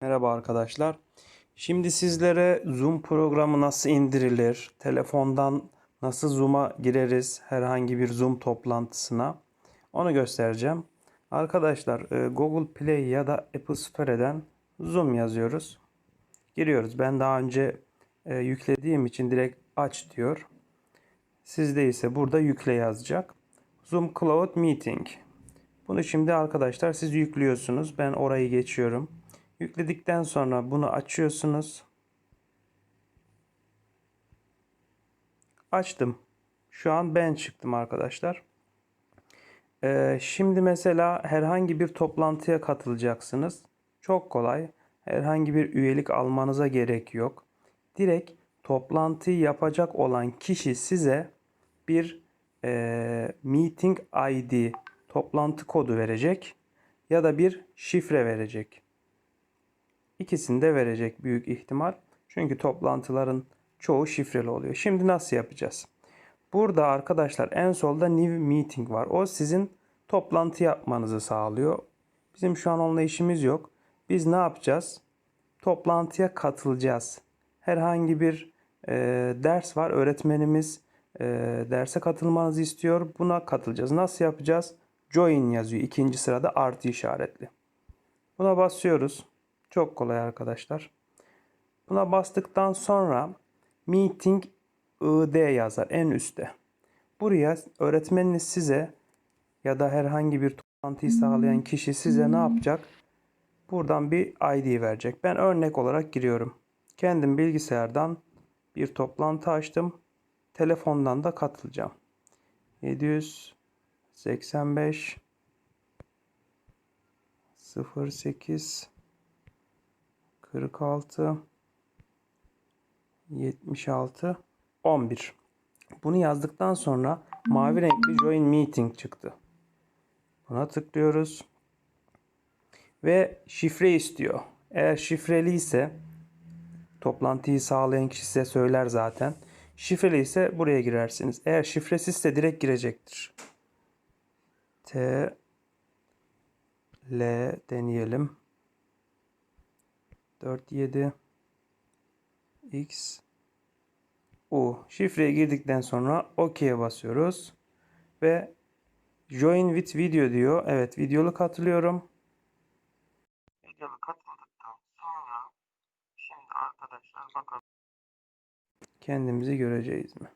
Merhaba arkadaşlar. Şimdi sizlere Zoom programı nasıl indirilir, telefondan nasıl Zoom'a gireriz herhangi bir Zoom toplantısına onu göstereceğim. Arkadaşlar e, Google Play ya da Apple Store'den Zoom yazıyoruz. Giriyoruz. Ben daha önce e, yüklediğim için direkt aç diyor. Sizde ise burada yükle yazacak. Zoom Cloud Meeting. Bunu şimdi arkadaşlar siz yüklüyorsunuz. Ben orayı geçiyorum. Yükledikten sonra bunu açıyorsunuz. Açtım. Şu an ben çıktım arkadaşlar. Ee, şimdi mesela herhangi bir toplantıya katılacaksınız. Çok kolay. Herhangi bir üyelik almanıza gerek yok. Direkt toplantıyı yapacak olan kişi size bir e, meeting ID toplantı kodu verecek ya da bir şifre verecek. İkisini de verecek büyük ihtimal. Çünkü toplantıların çoğu şifreli oluyor. Şimdi nasıl yapacağız? Burada arkadaşlar en solda New Meeting var. O sizin toplantı yapmanızı sağlıyor. Bizim şu an onunla işimiz yok. Biz ne yapacağız? Toplantıya katılacağız. Herhangi bir e, ders var. Öğretmenimiz e, derse katılmanızı istiyor. Buna katılacağız. Nasıl yapacağız? Join yazıyor. ikinci sırada artı işaretli. Buna basıyoruz. Çok kolay arkadaşlar. Buna bastıktan sonra meeting ID yazar en üstte. Buraya öğretmeniniz size ya da herhangi bir toplantıyı sağlayan kişi size ne yapacak? Buradan bir ID verecek. Ben örnek olarak giriyorum. Kendim bilgisayardan bir toplantı açtım. Telefondan da katılacağım. 785 08 46 76 11. Bunu yazdıktan sonra mavi renkli Join Meeting çıktı. Buna tıklıyoruz. Ve şifre istiyor. Eğer şifreli ise toplantıyı sağlayan kişi size söyler zaten. Şifreli ise buraya girersiniz. Eğer şifresizse direkt girecektir. T L deneyelim. 47 X U. Şifreye girdikten sonra OK'ye basıyoruz. Ve Join with video diyor. Evet videolu katılıyorum. Videolu katıldıktan sonra şimdi arkadaşlar bakalım kendimizi göreceğiz mi?